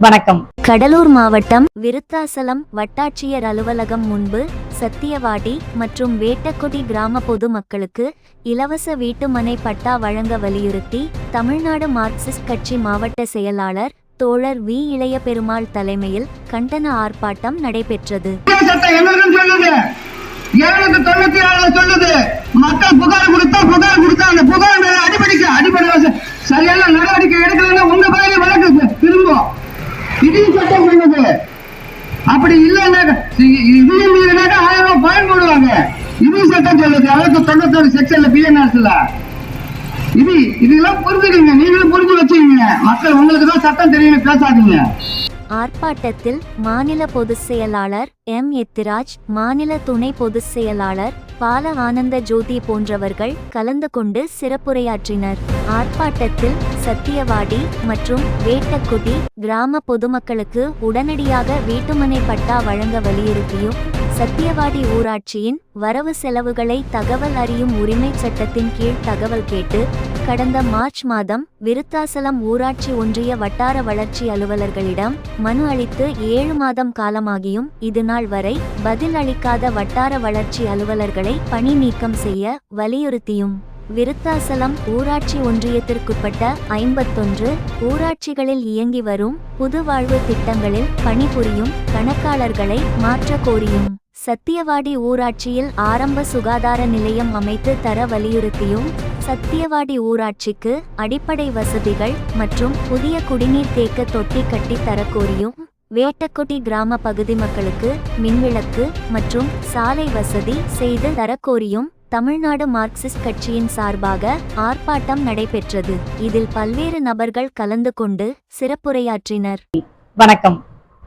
வணக்கம். கடலூர் மாவட்டம் விருத்தாசலம் வட்டாட்சியர் அலுவலகம் முன்பு சத்தியவாடி மற்றும் வேட்டக்குடி கிராம பொதுமக்களுக்கு இலவச வீட்டுமனை பட்டா வழங்க வலியுறுத்தி தமிழ்நாடு மார்க்சிஸ்ட் கட்சி மாவட்ட செயலாளர் தோழர் வி. இளைய பெருமாள் தலைமையில் கண்டன ஆர்ப்பாட்டம் நடைபெற்றது. மக்கள் புகார் கொடுத்தா புகார் கொடுத்தா இதையும் சட்டம் சொல்லுது அப்படி இல்லைன்னா இதையும் மீறினாக்கா ஆயிரம் ரூபாய் பயன் போடுவாங்க. இதையும் சட்டம் சொல்லுது அதுக்கு தொண்ணூத்தொரு செக்ஷன்ல பிஎன்ஆர்ஸ்ல இது இதெல்லாம் புரிஞ்சுக்கீங்க. நீங்களும் புரிஞ்சு வச்சுக்கீங்க. மக்கள் உங்களுக்கு தான் சட்டம் தெரியும் பேசாதீங்க. ஆர்ப்பாட்டத்தில் மாநில பொதுச் செயலாளர் எம் எத்திராஜ் மாநில துணை பொதுச் செயலாளர் பால ஆனந்த ஜோதி போன்றவர்கள் கலந்து கொண்டு சிறப்புரையாற்றினர். ஆர்ப்பாட்டத்தில் சத்தியவாடி மற்றும் வேட்டக்குடி கிராம பொதுமக்களுக்கு உடனடியாக வீட்டுமனை பட்டா வழங்க வலியுறுத்தியும் சத்தியவாடி ஊராட்சியின் வரவு செலவுகளை தகவல் அறியும் உரிமை சட்டத்தின் கீழ் தகவல் கேட்டு கடந்த மார்ச் மாதம் விருத்தாசலம் ஊராட்சி ஒன்றிய வட்டார வளர்ச்சி அலுவலர்களிடம் மனு அளித்து ஏழு மாதம் காலமாகியும் இதுநாள் வரை பதில் அளிக்காத வட்டார வளர்ச்சி அலுவலர்களை பணி நீக்கம் செய்ய வலியுறுத்தியும். விருத்தாசலம் ஊராட்சி ஒன்றியத்திற்குட்பட்ட ஐம்பத்தொன்று ஊராட்சிகளில் இயங்கி வரும் புதுவாழ்வு திட்டங்களில் பணிபுரியும் கணக்காளர்களை மாற்ற கோரியும். சத்தியவாடி ஊராட்சியில் ஆரம்ப சுகாதார நிலையம் அமைத்து தர வலியுறுத்தியும் சத்தியவாடி ஊராட்சிக்கு அடிப்படை வசதிகள் மற்றும் புதிய குடிநீர் தேக்க தொட்டி கட்டி தரக்கோரியும் வேட்டக்குடி கிராம பகுதி மக்களுக்கு மின்விளக்கு மற்றும் சாலை வசதி செய்து தரக்கோரியும் தமிழ்நாடு மார்க்சிஸ்ட் கட்சியின் சார்பாக ஆர்ப்பாட்டம் நடைபெற்றது. இதில் பல்வேறு நபர்கள் கலந்து கொண்டு சிறப்புரையாற்றினர். வணக்கம்.